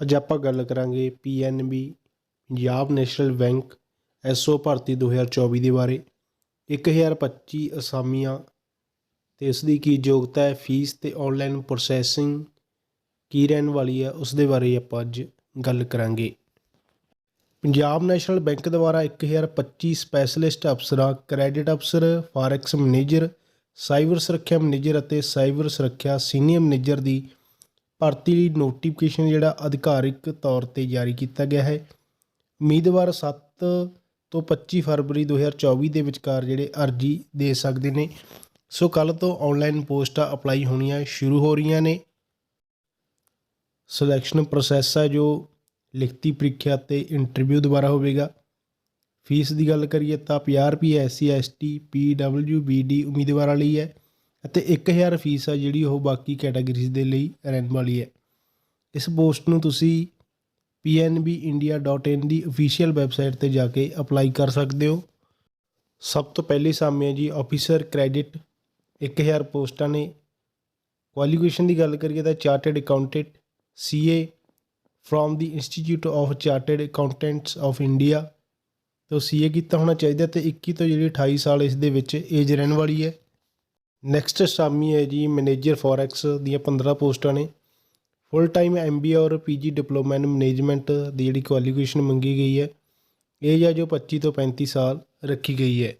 ਅੱਜ ਆਪਾਂ ਗੱਲ ਕਰਾਂਗੇ PNB Punjab national bank SO ਭਰਤੀ 2024 ਦੇ ਬਾਰੇ। 1025 ਅਸਾਮੀਆਂ ਤੇ ਇਸ ਦੀ ਕੀ ਯੋਗਤਾ ਹੈ, ਫੀਸ ਤੇ ਆਨਲਾਈਨ ਪ੍ਰੋਸੈਸਿੰਗ ਕੀ ਰਹਿਣ ਵਾਲੀ ਹੈ, ਉਸ ਦੇ ਬਾਰੇ ਆਪਾਂ ਅੱਜ ਗੱਲ ਕਰਾਂਗੇ। ਪੰਜਾਬ ਨੈਸ਼ਨਲ ਬੈਂਕ ਦੁਆਰਾ 1025 ਸਪੈਸ਼ਲਿਸਟ ਅਫਸਰਾਂ credit officer forex manager cyber ਸੁਰੱਖਿਆ ਮੈਨੇਜਰ ਅਤੇ ਸਾਈਬਰ ਸੁਰੱਖਿਆ ਸੀਨੀਅਰ ਮੈਨੇਜਰ ਦੀ ਭਰਤੀ ਲਈ ਨੋਟੀਫਿਕੇਸ਼ਨ ਜਿਹੜਾ ਅਧਿਕਾਰਿਕ ਤੌਰ ਤੇ ਜਾਰੀ ਕੀਤਾ ਗਿਆ ਹੈ। ਉਮੀਦਵਾਰ 7 ਤੋਂ 25 ਫਰਵਰੀ 2024 ਦੇ ਵਿਚਕਾਰ ਜਿਹੜੇ ਅਰਜੀ ਦੇ ਸਕਦੇ ਨੇ। ਸੋ ਕੱਲ ਤੋਂ ਆਨਲਾਈਨ ਪੋਸਟਾਂ ਅਪਲਾਈ ਹੋਣੀਆਂ ਸ਼ੁਰੂ ਹੋ ਰਹੀਆਂ ਨੇ। ਸਿਲੈਕਸ਼ਨ ਪ੍ਰੋਸੈਸ ਹੈ ਜੋ ਲਿਖਤੀ ਪ੍ਰੀਖਿਆ ਤੇ ਇੰਟਰਵਿਊ ਦੁਆਰਾ ਹੋਵੇਗਾ। ਫੀਸ ਦੀ ਗੱਲ ਕਰੀਏ ਤਾਂ 50 ਰੁਪਏ ਐਸਸੀ ਐਸਟੀ ਪੀਡਬਲਯੂਬੀਡੀ ਉਮੀਦਵਾਰਾਂ ਲਈ ਹੈ। ਅਤੇ 1000 ਫੀਸ ਆ ਜਿਹੜੀ ਉਹ ਬਾਕੀ ਕੈਟਾਗਰੀਜ਼ ਦੇ ਲਈ ਰਹਿਣ ਵਾਲੀ ਹੈ। ਇਸ ਪੋਸਟ ਨੂੰ ਤੁਸੀਂ pnbindia.in ਦੀ ਅਫੀਸ਼ੀਅਲ ਵੈਬਸਾਈਟ ਤੇ ਜਾ ਕੇ ਅਪਲਾਈ ਕਰ ਸਕਦੇ ਹੋ। ਸਭ ਤੋਂ ਪਹਿਲੀ ਸਾਹਮਣੇ ਹੈ ਜੀ ਆਫੀਸਰ ਕ੍ਰੈਡਿਟ 1000 ਪੋਸਟਾਂ ਨੇ। ਕੁਆਲੀਫਿਕੇਸ਼ਨ ਦੀ ਗੱਲ ਕਰੀਏ ਤਾਂ chartered accountant CA from the institute of chartered accountants of India ਤੋਂ ਸੀਏ ਕੀਤਾ ਹੋਣਾ ਚਾਹੀਦਾ ਤੇ 21 ਤੋਂ ਜਿਹੜੀ 28 ਸਾਲ ਇਸ ਦੇ ਵਿੱਚ ਏਜ ਰਹਿਣ ਵਾਲੀ ਹੈ। ਨੈਕਸਟ ਸਾਮੀ ਹੈ ਜੀ ਮੈਨੇਜਰ ਫੋਰੈਕਸ ਦੀਆਂ 15 ਪੋਸਟਾਂ ਨੇ। ਫੁੱਲ ਟਾਈਮ ਐਮਬੀਏ ਔਰ ਪੀਜੀ ਡਿਪਲੋਮਾ ਇਨ ਮੈਨੇਜਮੈਂਟ ਦੀ ਜਿਹੜੀ ਕੁਆਲੀਫਿਕੇਸ਼ਨ ਮੰਗੀ ਗਈ ਹੈ ਏਜ ਹੈ ਜੋ 25 ਤੋਂ 35 ਸਾਲ ਰੱਖੀ ਗਈ ਹੈ।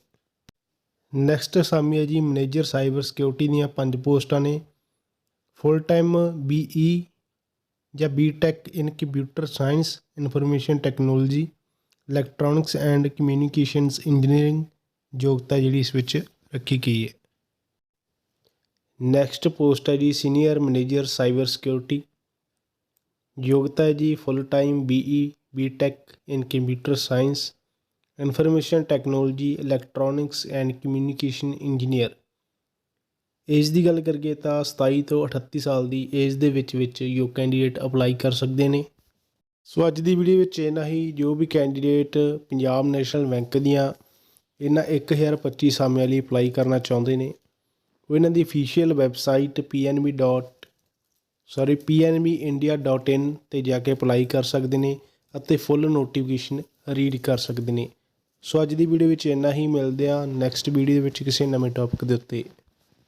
ਨੈਕਸਟ ਸਾਮੀ ਹੈ ਜੀ ਮੈਨੇਜਰ ਸਾਈਬਰ ਸਿਕਿਉਰਿਟੀ ਦੀਆਂ ਪੰਜ ਪੋਸਟਾਂ ਨੇ। ਫੁੱਲ ਟਾਈਮ ਬੀਈ ਜਾਂ BTech in computer science information technology electronics and communications engineering ਯੋਗਤਾ ਜਿਹੜੀ ਇਸ ਵਿੱਚ ਰੱਖੀ ਗਈ ਹੈ। ਨੈਕਸਟ ਪੋਸਟ ਹੈ ਜੀ ਸੀਨੀਅਰ ਮੈਨੇਜਰ ਸਾਈਬਰ ਸਿਕਿਉਰਿਟੀ ਯੋਗਤਾ ਹੈ ਜੀ full time BE BTech in computer science information technology electronics and communication engineer age ਦੀ ਗੱਲ ਕਰੀਏ ਤਾਂ 27 ਤੋਂ 38 ਸਾਲ ਦੀ ਏਜ ਦੇ ਵਿੱਚ ਵਿੱਚ ਯੋ ਕੈਂਡੀਡੇਟ ਅਪਲਾਈ ਕਰ ਸਕਦੇ ਨੇ। ਸੋ ਅੱਜ ਦੀ ਵੀਡੀਓ ਵਿੱਚ ਇਹਨਾਂ ਹੀ, ਜੋ ਵੀ ਕੈਂਡੀਡੇਟ ਪੰਜਾਬ ਨੈਸ਼ਨਲ ਬੈਂਕ ਦੀਆਂ ਇਹਨਾਂ 1025 ਸਾਮਿਆਂ ਲਈ ਅਪਲਾਈ ਕਰਨਾ ਚਾਹੁੰਦੇ ਨੇ। ਉਹ ਇਹਨਾਂ ਦੀ official website pnb. Sorry pnbindia.in ਤੇ ਜਾ ਕੇ ਅਪਲਾਈ ਕਰ ਸਕਦੇ ਨੇ ਅਤੇ ਫੁੱਲ ਨੋਟੀਫਿਕੇਸ਼ਨ ਰੀਡ ਕਰ ਸਕਦੇ ਨੇ ਸੋ ਅੱਜ ਦੀ ਵੀਡੀਓ ਵਿੱਚ ਇੰਨਾ ਹੀ, ਮਿਲਦੇ ਆ ਨੈਕਸਟ ਵੀਡੀਓ ਦੇ ਵਿੱਚ ਕਿਸੇ ਨਵੇਂ ਟੌਪਿਕ ਦੇ ਉੱਤੇ